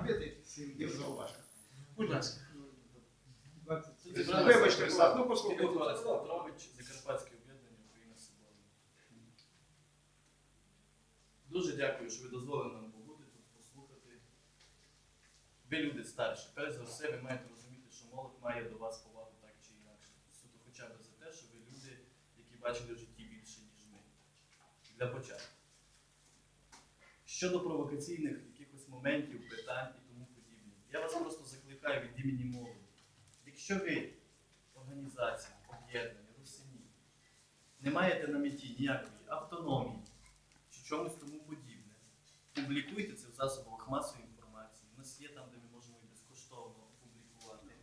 робити і зауваження. Будь ласка. Вибачте, будь ласка, ну послухайте. Закарпатське об'єднання Україна Свобода. Дуже дякую, що ви дозволили нам побути тут, послухати. Ви люди старші. Перш за все, ви маєте розуміти, що молодь має до вас повагу так чи інакше. Суто хоча б за те, що ви люди, які бачили в житті більше, ніж ми. Для початку. Щодо провокаційних моментів, питань і тому подібне, я вас просто закликаю від імені молоді. Якщо ви організації, об'єднання, русині, не маєте на меті ніякої автономії чи чомусь тому подібне, публікуйте це в засобах масової інформації. У нас є там, де ми можемо і безкоштовно опублікувати.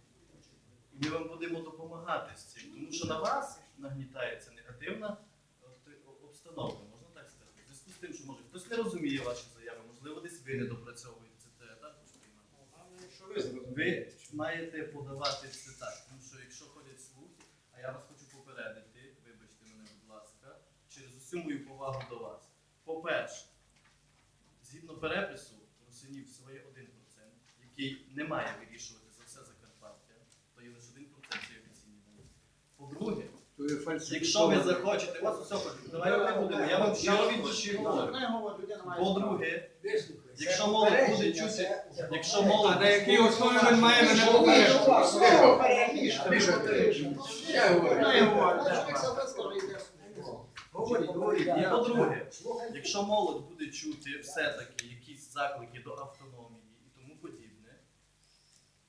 І ми вам будемо допомагати з цим, тому що на вас нагнітається негативна е, обстановка, можна так сказати. В зв'язку з тим, що може хтось не розуміє ваші можливо, десь ви не допрацьовуєте це також приймати. Зрозуміли? Ви маєте подавати це так, тому що якщо ходять слухи, а я вас хочу попередити, вибачте мене, будь ласка, через усю мою повагу до вас. По-перше, згідно перепису, Русинів своє 1%, який не має вирішувати за все Закарпаття, то є лише 1% це офіційні дані. По-друге, якщо ви захочете, вас усе хочуть, давайте не будемо, я вам щиро від душі говорю. По-друге, якщо молодь буде чути, якщо молодь А на якій основі він має мене попередити? Говоріть, говоріть. І по-друге, якщо молодь буде чути все-таки якісь заклики до автономії і тому подібне,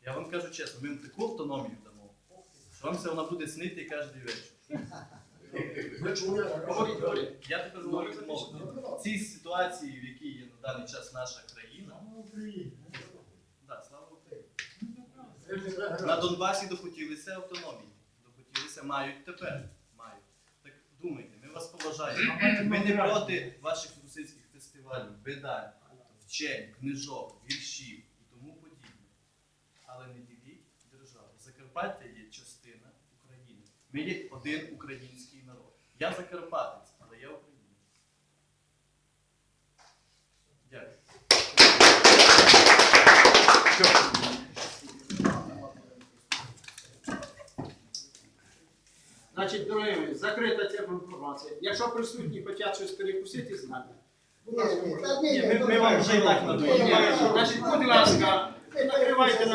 я вам кажу чесно, ми їм таку автономію дамо, що вам це вона буде снити кожен вечір. Говоріть, говоріть. Я тепер говорю за молоді. В цій ситуації, в якій є на даний час наша країна, да, слава Україні. На Донбасі дохотілися автономії. Дохотілися, мають тепер. Мають. Так думайте, ми вас поважаємо. Ми не проти ваших русинських фестивалів, видань, вчень, книжок, віршів і тому подібне. Але не діліть державу. Закарпаття є України. Один український народ. Я закарпатець, але я українець. Дякую. Значить, дорогі мої, закрита ця інформація. Якщо присутні хочуть щось перекусити з нами, Ні, ми, ми вам вже і так надаємо. значить, будь ласка, накривайте